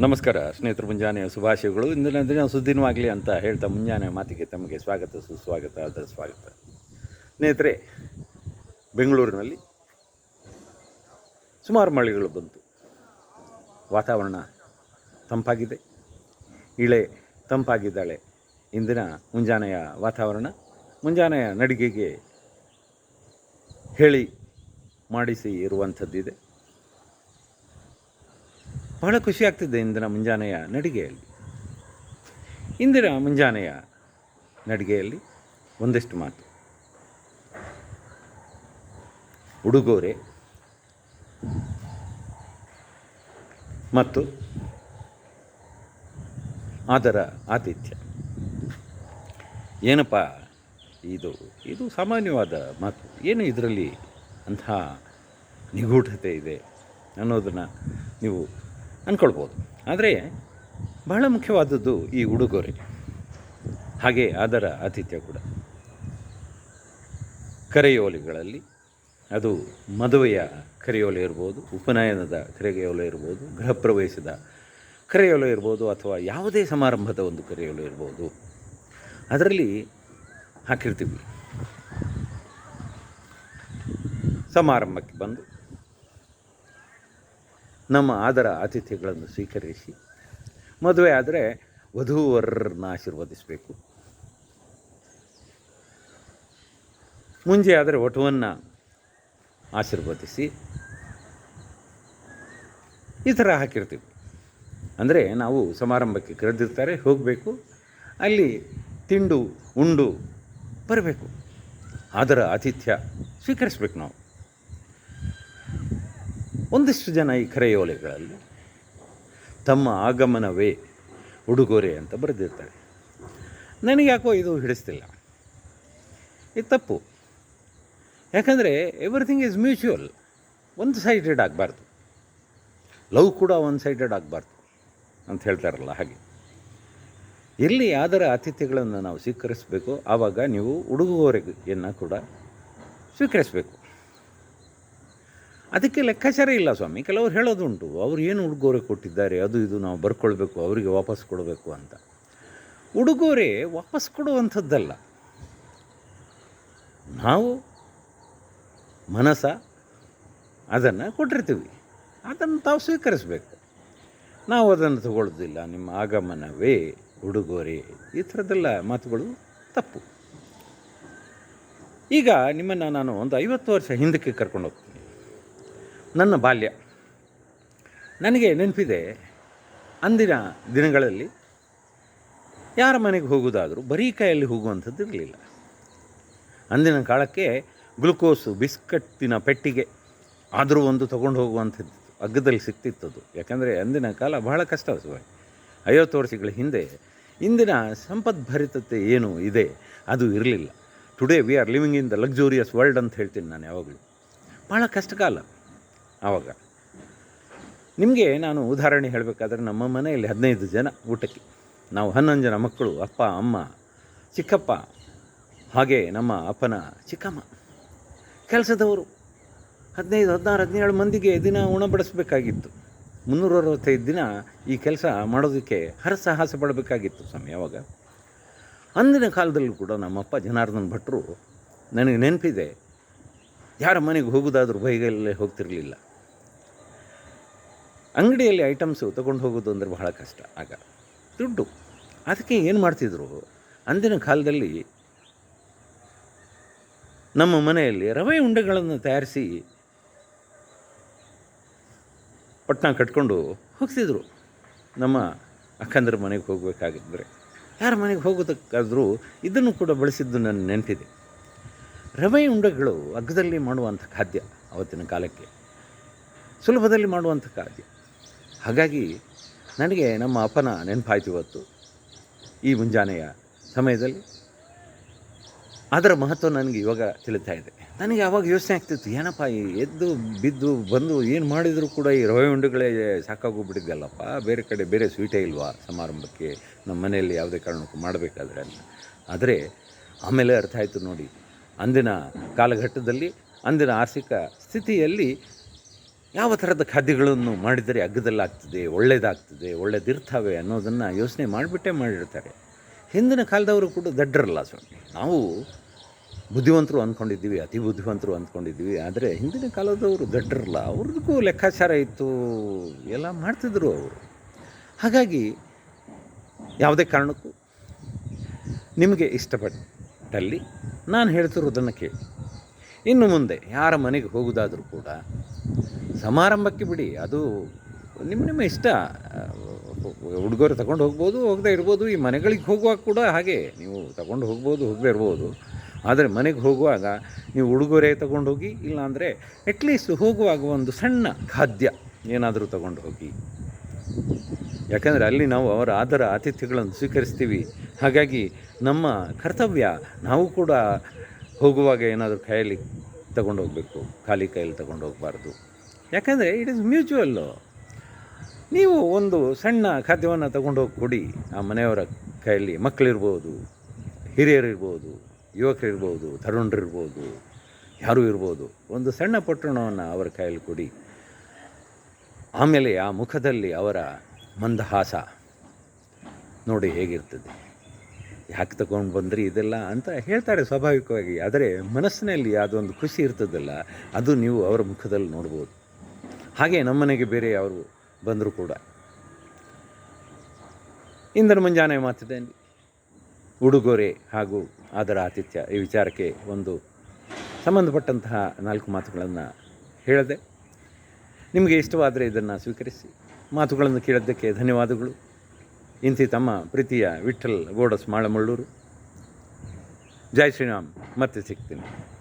ನಮಸ್ಕಾರ, ಸ್ನೇಹಿತರು, ಮುಂಜಾನೆ ಶುಭಾಶಯಗಳು. ಇಂದಿನ ದಿನ ಸುದ್ದಿನವಾಗಲಿ ಅಂತ ಹೇಳ್ತಾ ಮುಂಜಾನೆ ಮಾತಿಗೆ ತಮಗೆ ಸ್ವಾಗತ, ಸುಸ್ವಾಗತ ಅದರ ಸ್ವಾಗತ. ಸ್ನೇಹಿತರೆ, ಬೆಂಗಳೂರಿನಲ್ಲಿ ಸುಮಾರು ಮಳೆಗಳು ಬಂತು. ವಾತಾವರಣ ತಂಪಾಗಿದೆ. ಇಳೆ ತಂಪಾಗಿದ್ದಾಳೆ. ಇಂದಿನ ಮುಂಜಾನೆಯ ವಾತಾವರಣ ಮುಂಜಾನೆಯ ನಡಿಗೆಗೆ ಹೇಳಿ ಮಾಡಿಸಿ ಇರುವಂಥದ್ದಿದೆ. ಬಹಳ ಖುಷಿ ಆಗ್ತಿದೆ ಇಂದಿನ ಮುಂಜಾನೆಯ ನಡಿಗೆಯಲ್ಲಿ. ಇಂದಿನ ಮುಂಜಾನೆಯ ನಡಿಗೆಯಲ್ಲಿ ಒಂದಷ್ಟು ಮಾತು. ಉಡುಗೊರೆ ಮತ್ತು ಅದರ ಆತಿಥ್ಯ. ಏನಪ್ಪ ಇದು? ಇದು ಸಾಮಾನ್ಯವಾದ ಮಾತು. ಏನು ಇದರಲ್ಲಿ ಅಂತಹ ನಿಗೂಢತೆ ಇದೆ ಅನ್ನೋದನ್ನು ನೀವು ಅಂದ್ಕೊಳ್ಬೋದು ಆದರೆ ಬಹಳ ಮುಖ್ಯವಾದದ್ದು ಈ ಉಡುಗೊರೆ. ಹಾಗೆ ಅದರ ಆತಿಥ್ಯ ಕೂಡ. ಕರೆಯೋಲೆಗಳಲ್ಲಿ ಅದು ಮದುವೆಯ ಕರೆಯೋಲೆ ಇರ್ಬೋದು, ಉಪನಯನದ ಕರೆಯೋಲೆ ಇರ್ಬೋದು ಗೃಹ ಪ್ರವೇಶದ ಕರೆಯೋಲೆ ಇರ್ಬೋದು ಅಥವಾ ಯಾವುದೇ ಸಮಾರಂಭದ ಒಂದು ಕರೆಯೋಲೆ ಇರ್ಬೋದು. ಅದರಲ್ಲಿ ಹಾಕಿರ್ತೀವಿ. ಸಮಾರಂಭಕ್ಕೆ ಬಂದು ನಮ್ಮ ಆದರ ಆತಿಥ್ಯಗಳನ್ನು ಸ್ವೀಕರಿಸಿ ಮದುವೆ ಆದರೆ ವಧೂವರರನ್ನ ಆಶೀರ್ವದಿಸಬೇಕು. ಮುಂಜೆ ಆದರೆ ವಟುವನ್ನು ಆಶೀರ್ವದಿಸಿ ಈ ಥರ ಹಾಕಿರ್ತೀವಿ. ಅಂದರೆ ನಾವು ಸಮಾರಂಭಕ್ಕೆ ಕರೆದಿರ್ತಾರೆ, ಹೋಗಬೇಕು. ಅಲ್ಲಿ ತಿಂಡು, ಉಂಡು ಬರಬೇಕು. ಅದರ ಆತಿಥ್ಯ ಸ್ವೀಕರಿಸ್ಬೇಕು ನಾವು. ಒಂದಿಷ್ಟು ಜನ ಈ ಕರೆಯೋಲೆಗಳಲ್ಲಿ ತಮ್ಮ ಆಗಮನವೇ ಉಡುಗೊರೆ ಅಂತ ಬರೆದಿರ್ತಾರೆ. ನನಗೆ ಯಾಕೋ ಇದು ಹಿಡಿಸ್ತಿಲ್ಲ. ಇದು ತಪ್ಪು. ಯಾಕಂದರೆ ಎವ್ರಿಥಿಂಗ್ ಈಸ್ ಮ್ಯೂಚುವಲ್ ಒಂದು ಸೈಡೆಡ್ ಆಗಬಾರ್ದು. ಲವ್ ಕೂಡ ಒನ್ ಸೈಡೆಡ್ ಆಗಬಾರ್ದು ಅಂತ ಹೇಳ್ತಾರಲ್ಲ ಹಾಗೆ. ಎಲ್ಲಿ ಯಾವ್ದರ ಆತಿಥ್ಯಗಳನ್ನು ನಾವು ಸ್ವೀಕರಿಸಬೇಕು, ಆವಾಗ ನೀವು ಉಡುಗೊರೆಯನ್ನು ಕೂಡ ಸ್ವೀಕರಿಸಬೇಕು. ಅದಕ್ಕೆ ಲೆಕ್ಕಾಚಾರ ಇಲ್ಲ ಸ್ವಾಮಿ. ಕೆಲವರು ಹೇಳೋದುಂಟು, ಅವ್ರು ಏನು ಉಡುಗೊರೆ ಕೊಟ್ಟಿದ್ದಾರೆ, ಅದು ಇದು ನಾವು ಬರ್ಕೊಳ್ಬೇಕು, ಅವರಿಗೆ ವಾಪಸ್ ಕೊಡಬೇಕು ಅಂತ. ಉಡುಗೊರೆ ವಾಪಸ್ ಕೊಡುವಂಥದ್ದಲ್ಲ. ನಾವು ಮನಸ ಅದನ್ನು ಕೊಟ್ಟಿರ್ತೀವಿ. ಅದನ್ನು ತಾವು ಸ್ವೀಕರಿಸಬೇಕು. ನಾವು ಅದನ್ನು ತಗೊಳ್ಳೋದಿಲ್ಲ, ನಿಮ್ಮ ಆಗಮನವೇ ಉಡುಗೊರೆ. ಈ ಥರದ್ದೆಲ್ಲ ಮಾತುಗಳು ತಪ್ಪು. ಈಗ ನಿಮ್ಮನ್ನು ನಾನು ಒಂದು ಐವತ್ತು ವರ್ಷ ಹಿಂದಕ್ಕೆ ಕರ್ಕೊಂಡು ಹೋಗ್ತೀನಿ. ನನ್ನ ಬಾಲ್ಯ. ನನಗೆ ನೆನಪಿದೆ, ಅಂದಿನ ದಿನಗಳಲ್ಲಿ ಯಾರ ಮನೆಗೆ ಹೋಗೋದಾದರೂ ಬರೀ ಕೈಯಲ್ಲಿ ಹೋಗುವಂಥದ್ದು ಇರಲಿಲ್ಲ. ಅಂದಿನ ಕಾಲಕ್ಕೆ ಗ್ಲುಕೋಸು, ಬಿಸ್ಕಟ್ಟಿನ ಪೆಟ್ಟಿಗೆ ಆದರೂ ಒಂದು ತೊಗೊಂಡು ಹೋಗುವಂಥದ್ದು ಅಗ್ಗದಲ್ಲಿ ಸಿಗ್ತಿತ್ತದು ಯಾಕಂದರೆ ಅಂದಿನ ಕಾಲ ಬಹಳ ಕಷ್ಟ ಸುಮಾರು ಐವತ್ತು ವರ್ಷಗಳ ಹಿಂದೆ ಇಂದಿನ ಸಂಪದ್ಭರಿತತೆ ಏನು ಇದೆ ಅದು ಇರಲಿಲ್ಲ. Today we are living in the luxurious world ಅಂತ ಹೇಳ್ತೀನಿ ನಾನು ಯಾವಾಗಲೂ. ಭಾಳ ಕಷ್ಟಕಾಲ. ಆವಾಗ. ನಿಮಗೆ ನಾನು ಉದಾಹರಣೆ ಹೇಳಬೇಕಾದ್ರೆ ನಮ್ಮ ಮನೆಯಲ್ಲಿ ಹದಿನೈದು ಜನ ಊಟಕ್ಕೆ. ನಾವು ಹನ್ನೊಂದು ಜನ ಮಕ್ಕಳು, ಅಪ್ಪ, ಅಮ್ಮ, ಚಿಕ್ಕಪ್ಪ, ಹಾಗೆ ನಮ್ಮ ಅಪ್ಪನ ಚಿಕ್ಕಮ್ಮ. ಕೆಲಸದವರು ಹದಿನೈದು, ಹದಿನಾರು, ಹದಿನೇಳು ಮಂದಿಗೆ ದಿನ ಉಣಬಡಿಸ್ಬೇಕಾಗಿತ್ತು ಮುನ್ನೂರ ಅರವತ್ತೈದು ದಿನ ಈ ಕೆಲಸ ಮಾಡೋದಕ್ಕೆ ಹರಸಾಹಸ ಪಡಬೇಕಾಗಿತ್ತು ಸ್ವಾಮಿ ಅವಾಗ. ಅಂದಿನ ಕಾಲದಲ್ಲೂ ಕೂಡ ನಮ್ಮಪ್ಪ ಜನಾರ್ದನ್ ಭಟ್ರು ನನಗೆ ನೆನಪಿದೆ. ಯಾರ ಮನೆಗೆ ಹೋಗೋದಾದ್ರೂ ಬೈಗಲ್ಲೇ ಹೋಗ್ತಿರಲಿಲ್ಲ. ಅಂಗಡಿಯಲ್ಲಿ ಐಟಮ್ಸು ತೊಗೊಂಡು ಹೋಗೋದು ಅಂದರೆ ಬಹಳ ಕಷ್ಟ. ಆಗ ದುಡ್ಡು. ಅದಕ್ಕೆ ಏನು ಮಾಡ್ತಿದ್ರು? ಅಂದಿನ ಕಾಲದಲ್ಲಿ ನಮ್ಮ ಮನೆಯಲ್ಲಿ ರವೆ ಉಂಡೆಗಳನ್ನು ತಯಾರಿಸಿ ಪಟ್ಟಣ ಕಟ್ಕೊಂಡು ಹೋಗ್ತಿದ್ರು. ನಮ್ಮ ಅಕ್ಕಂದ್ರ ಮನೆಗೆ ಹೋಗಬೇಕಾಗಿದ್ದರೆ ಯಾರ ಮನೆಗೆ ಹೋಗೋದಕ್ಕಾದರೂ ಇದನ್ನು ಕೂಡ ಬಳಸಿದ್ದು ನನ್ನ ನೆನಪಿದೆ. ರವೆ ಉಂಡೆಗಳು ಅಗ್ಗದಲ್ಲಿ ಮಾಡುವಂಥ ಖಾದ್ಯ ಅವತ್ತಿನ ಕಾಲಕ್ಕೆ. ಸುಲಭದಲ್ಲಿ ಮಾಡುವಂಥ ಖಾದ್ಯ. ಹಾಗಾಗಿ ನನಗೆ ನಮ್ಮ ಅಪ್ಪನ ನೆನಪಾಯ್ತು ಇವತ್ತು ಈ ಮುಂಜಾನೆಯ ಸಮಯದಲ್ಲಿ. ಅದರ ಮಹತ್ವ ನನಗೆ ಇವಾಗ ತಿಳಿತಾ ಇದೆ. ನನಗೆ ಆವಾಗ ಯೋಚನೆ ಆಗ್ತಿತ್ತು, ಏನಪ್ಪ ಈ ಎದ್ದು ಬಿದ್ದು ಬಂದು ಏನು ಮಾಡಿದರೂ ಕೂಡ ಈ ರವೆ ಉಂಡೆಗಳೇ ಸಾಕಾಗೋಗ್ಬಿಟ್ಟಿದ್ದಲ್ಲಪ್ಪ ಬೇರೆ ಕಡೆ ಬೇರೆ ಸ್ವೀಟೇ ಇಲ್ವಾ ಸಮಾರಂಭಕ್ಕೆ, ನಮ್ಮ ಮನೆಯಲ್ಲಿ ಯಾವುದೇ ಕಾರಣಕ್ಕೂ ಮಾಡಬೇಕಾದ್ರೆ ಅಂತ. ಆದರೆ ಆಮೇಲೆ ಅರ್ಥ ಆಯಿತು ನೋಡಿ, ಅಂದಿನ ಕಾಲಘಟ್ಟದಲ್ಲಿ, ಅಂದಿನ ಆರ್ಥಿಕ ಸ್ಥಿತಿಯಲ್ಲಿ ಯಾವ ಥರದ ಖಾದ್ಯಗಳನ್ನು ಮಾಡಿದರೆ ಅಗ್ಗದಲ್ಲಾಗ್ತದೆ ಒಳ್ಳೆಯದಾಗ್ತದೆ ಒಳ್ಳೆಯದಿರ್ತವೆ ಅನ್ನೋದನ್ನು ಯೋಚನೆ ಮಾಡಿಬಿಟ್ಟೇ ಮಾಡಿರ್ತಾರೆ. ಹಿಂದಿನ ಕಾಲದವರು ಕೂಡ ದಡ್ಡರಲ್ಲ ಸ್ವಾಮಿ. ನಾವು ಬುದ್ಧಿವಂತರು ಅಂದ್ಕೊಂಡಿದ್ದೀವಿ, ಅತಿ ಬುದ್ಧಿವಂತರು ಅಂದ್ಕೊಂಡಿದ್ದೀವಿ, ಆದರೆ ಹಿಂದಿನ ಕಾಲದವರು ದಡ್ಡರಲ್ಲ. ಅವ್ರಿಗೂ ಲೆಕ್ಕಾಚಾರ ಇತ್ತು, ಎಲ್ಲ ಮಾಡ್ತಿದ್ರು ಅವರು. ಹಾಗಾಗಿ ಯಾವುದೇ ಕಾರಣಕ್ಕೂ ನಿಮಗೆ ಇಷ್ಟಪಟ್ಟಲ್ಲಿ ನಾನು ಹೇಳ್ತಿರೋದನ್ನು ಕೇಳಿ. ಇನ್ನು ಮುಂದೆ ಯಾರ ಮನೆಗೆ ಹೋಗೋದಾದರೂ ಕೂಡ ಸಮಾರಂಭಕ್ಕೆ ಬಿಡಿ. ಅದು ನಿಮ್ಮ ನಿಮ್ಮ ಇಷ್ಟ. ಹುಡುಗರು ತಗೊಂಡು ಹೋಗ್ಬೋದು, ಹೋಗದೆ ಇರ್ಬೋದು. ಈ ಮನೆಗಳಿಗೆ ಹೋಗುವಾಗ ಕೂಡ ಹಾಗೆ. ನೀವು ತಗೊಂಡು ಹೋಗ್ಬೋದು, ಹೋಗದೆ ಇರ್ಬೋದು. ಆದರೆ ಮನೆಗೆ ಹೋಗುವಾಗ ನೀವು ಉಡುಗೊರೆ ತಗೊಂಡು ಹೋಗಿ ಇಲ್ಲಾಂದರೆ ಅಟ್ಲೀಸ್ಟ್ ಹೋಗುವಾಗ ಒಂದು ಸಣ್ಣ ಖಾದ್ಯ ಏನಾದರೂ ತಗೊಂಡು ಹೋಗಿ. ಯಾಕಂದರೆ ಅಲ್ಲಿ ನಾವು ಅವರ ಆದರ ಆತಿಥ್ಯಗಳನ್ನು ಸ್ವೀಕರಿಸ್ತೀವಿ. ಹಾಗಾಗಿ ನಮ್ಮ ಕರ್ತವ್ಯ ನಾವು ಕೂಡ ಹೋಗುವಾಗ ಏನಾದರೂ ಕೈಯಲ್ಲಿ ತಗೊಂಡು ಹೋಗಬೇಕು ಖಾಲಿ ಕೈಯಲ್ಲಿ ತಗೊಂಡು ಹೋಗಬಾರ್ದು ಯಾಕಂದರೆ ಇಟ್ ಇಸ್ ಮ್ಯೂಚುವಲ್ಲು ನೀವು ಒಂದು ಸಣ್ಣ ಖಾದ್ಯವನ್ನು ತಗೊಂಡು ಹೋಗಿ ಕೊಡಿ ಆ ಮನೆಯವರ ಕೈಯಲ್ಲಿ ಮಕ್ಕಳಿರ್ಬೋದು ಹಿರಿಯರಿರ್ಬೋದು, ಯುವಕರಿರ್ಬೋದು, ತರುಣರಿರ್ಬೋದು, ಯಾರೂ ಇರ್ಬೋದು, ಒಂದು ಸಣ್ಣ ಪೊಟ್ಟಣವನ್ನು ಅವರ ಕೈಯಲ್ಲಿ ಕೊಡಿ. ಆಮೇಲೆ ಆ ಮುಖದಲ್ಲಿ ಅವರ ಮಂದಹಾಸ ನೋಡಿ ಹೇಗಿರ್ತದೆ. ಯಾಕೆ ತಗೊಂಡು ಬಂದ್ರಿ ಇದೆಲ್ಲ ಅಂತ ಹೇಳ್ತಾರೆ ಸ್ವಾಭಾವಿಕವಾಗಿ. ಆದರೆ ಮನಸ್ಸಿನಲ್ಲಿ ಅದೊಂದು ಖುಷಿ ಇರ್ತದಲ್ಲ, ಅದು ನೀವು ಅವರ ಮುಖದಲ್ಲಿ ನೋಡ್ಬೋದು. ಹಾಗೆ ನಮ್ಮನೆಗೆ ಬೇರೆ ಅವರು ಬಂದರೂ ಕೂಡ. ಇಂದರ ಮುಂಜಾನೆ ಮಾತಿದ್ದೇನೆ ಉಡುಗೊರೆ ಹಾಗೂ ಅದರ ಆತಿಥ್ಯ ಈ ವಿಚಾರಕ್ಕೆ ಒಂದು ಸಂಬಂಧಪಟ್ಟಂತಹ ನಾಲ್ಕು ಮಾತುಗಳನ್ನು ಹೇಳಿದೆ, ನಿಮಗೆ ಇಷ್ಟವಾದರೆ ಇದನ್ನು ಸ್ವೀಕರಿಸಿ, ಮಾತುಗಳನ್ನು ಕೇಳಿದ್ದಕ್ಕೆ ಧನ್ಯವಾದಗಳು. ಇಂತಿ ತಮ್ಮ ಪ್ರೀತಿಯ ವಿಠಲ್ ಗೋಡಸ್ ಮಾಳಮಳ್ಳೂರು ಜೈ ಶ್ರೀರಾಮ್ ಮತ್ತೆ ಸಿಗ್ತೀನಿ.